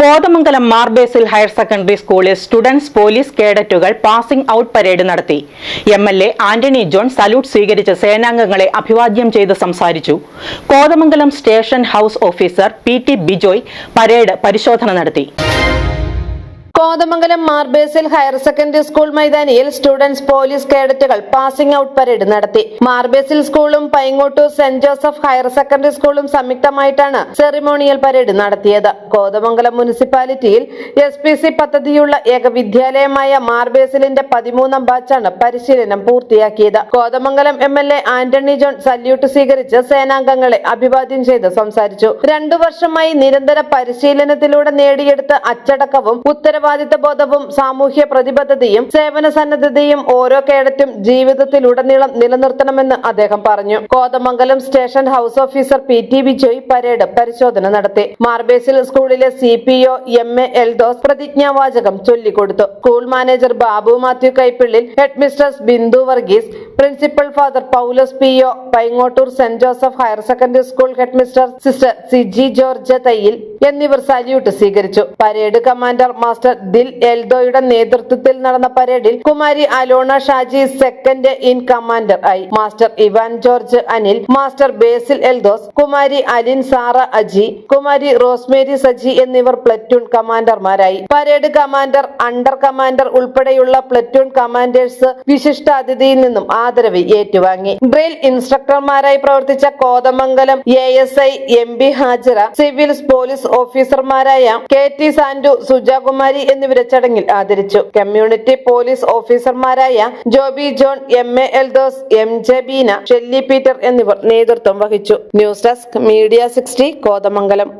Kothamangalam Mar Basil higher secondary സ്കൂളിൽ students police കേഡറ്റുകൾ passing out parade നടത്തി. M L A Antony John salute സ്വീകരിച്ച് സേനാംഗങ്ങളെ അഭിവാദ്യം ചെയ്ത് സംസാരിച്ചു. Kothamangalam station house officer P T Bijoy parade പരിശോധന നടത്തി. Kothamangalam Mar Basil higher secondary school മൈതാനിയിൽ സ്റ്റുഡൻസ് പോലീസ് കേഡറ്റുകൾ പാസിംഗ് ഔട്ട് പരേഡ് നടത്തി. മാർബേസിൽ സ്കൂളും Paingottoor Saint Joseph higher secondary സ്കൂളും സംയുക്തമായിട്ടാണ് സെറിമോണിയൽ പരേഡ് നടത്തിയത്. കോതമംഗലം മുനിസിപ്പാലിറ്റിയിൽ എസ് പി സി പദ്ധതിയുള്ള ഏക വിദ്യാലയമായ മാർബേസിലിന്റെ പതിമൂന്നാം ബാച്ചാണ് പരിശീലനം പൂർത്തിയാക്കിയത്. Kothamangalam M L A Antony John salute സ്വീകരിച്ച് സേനാംഗങ്ങളെ അഭിവാദ്യം ചെയ്ത് സംസാരിച്ചു. രണ്ടു വർഷമായി നിരന്തര പരിശീലനത്തിലൂടെ നേടിയെടുത്ത അച്ചടക്കവും ഉത്തരവാദിത്ത ബോധവും സാമൂഹ്യ പ്രതിബദ്ധതയും സേവന സന്നദ്ധതയും ഓരോ കേഡറ്റും ജീവിതത്തിലുടനീളം നിലനിർത്തണമെന്ന് അദ്ദേഹം പറഞ്ഞു. Kothamangalam station house officer P T Bijoy parade പരിശോധന നടത്തി. മാർബേസിൽ സ്കൂളിലെ C P O M A Eldos പ്രതിജ്ഞാവാചകം ചൊല്ലിക്കൊടുത്തു. School manager Babu Mathew Kaippillil headmistress Bindu Varghese principal father Paulose P O Paingottoor Saint Joseph higher secondary school headmistress sister Siji George Thayyil എന്നിവർ salute സ്വീകരിച്ചു. Parade commander master Dil എൽദോയുടെ നേതൃത്വത്തിൽ നടന്ന പരേഡിൽ Kumari Alona Shaji second in commander ആയി. Master Ivan George Anil master ബേസിൽ Eldhose Kumari Alin Sara Aji Kumari Rosemary Saji എന്നിവർ platoon കമാൻഡർമാരായി. Parade commander under commander ഉൾപ്പെടെയുള്ള പ്ലറ്റൂൺ കമാൻഡേഴ്സ് വിശിഷ്ടാതിഥിയിൽ നിന്നും ആദരവ് ഏറ്റുവാങ്ങി. ഡ്രിൽ ഇൻസ്ട്രക്ടർമാരായി പ്രവർത്തിച്ച Kothamangalam A S I M B Hajara civil police ഓഫീസർമാരായ കെ ടി സാൻഡു സുജാകുമാരി എന്നിവരെ ചടങ്ങിൽ ആദരിച്ചു. കമ്മ്യൂണിറ്റി പോലീസ് ഓഫീസർമാരായ Joby John M A Eldos M J Beena Shelly Peter എന്നിവർ നേതൃത്വം വഹിച്ചു. News desk media sixty Kothamangalam.